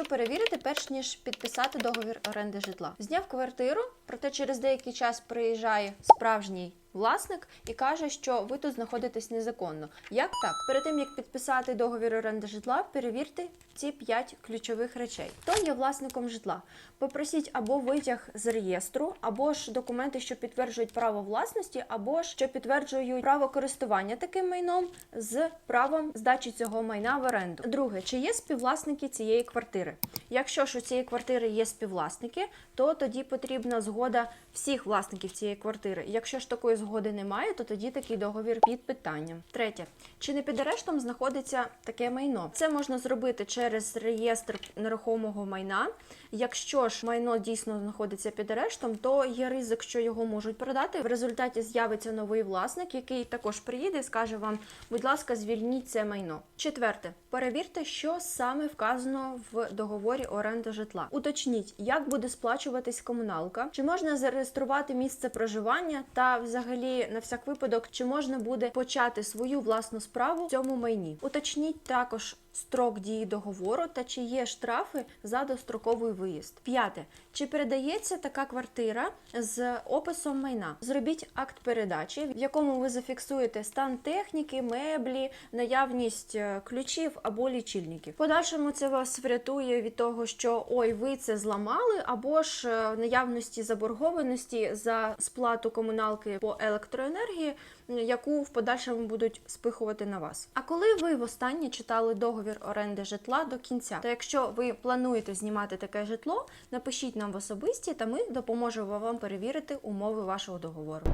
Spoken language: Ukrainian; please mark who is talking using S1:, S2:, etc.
S1: Що перевірити, перш ніж підписати договір оренди житла? Зняв квартиру, проте через деякий час приїжджає справжній власник і каже, що ви тут знаходитесь незаконно. Як так? Перед тим як підписати договір оренди житла, перевірте ці 5 ключових речей. Хто є власником житла? Попросіть або витяг з реєстру, або ж документи, що підтверджують право власності, або ж що підтверджують право користування таким майном з правом здачі цього майна в оренду. Друге, чи є співвласники цієї квартири? Якщо ж у цієї квартири є співвласники, то тоді потрібна згода всіх власників цієї квартири. Якщо ж такої згоди немає, то тоді такий договір під питанням. Третє, чи не під арештом знаходиться таке майно? Це можна зробити через реєстр нерухомого майна. Якщо ж майно дійсно знаходиться під арештом, то є ризик, що його можуть продати. В результаті з'явиться новий власник, який також приїде і скаже вам, будь ласка, звільніть це майно. Четверте, перевірте, що саме вказано в договорі оренди житла. Уточніть, як буде сплачуватись комуналка, чи можна зареєструвати місце проживання, та взагалі на всяк випадок, чи можна буде почати свою власну справу в цьому майні. Уточніть також строк дії договору та чи є штрафи за достроковий виїзд. П'яте. Чи передається така квартира з описом майна? Зробіть акт передачі, в якому ви зафіксуєте стан техніки, меблі, наявність е, ключів або лічильників. В Подальшому це вас врятує від того, що ой, ви це зламали, або ж е, наявності заборгованості за сплату комуналки по електроенергії, яку в подальшому будуть спихувати на вас. А коли ви востаннє читали договір оренди житла до кінця? То якщо ви плануєте знімати таке житло, напишіть нам в особисті, та ми допоможемо вам перевірити умови вашого договору.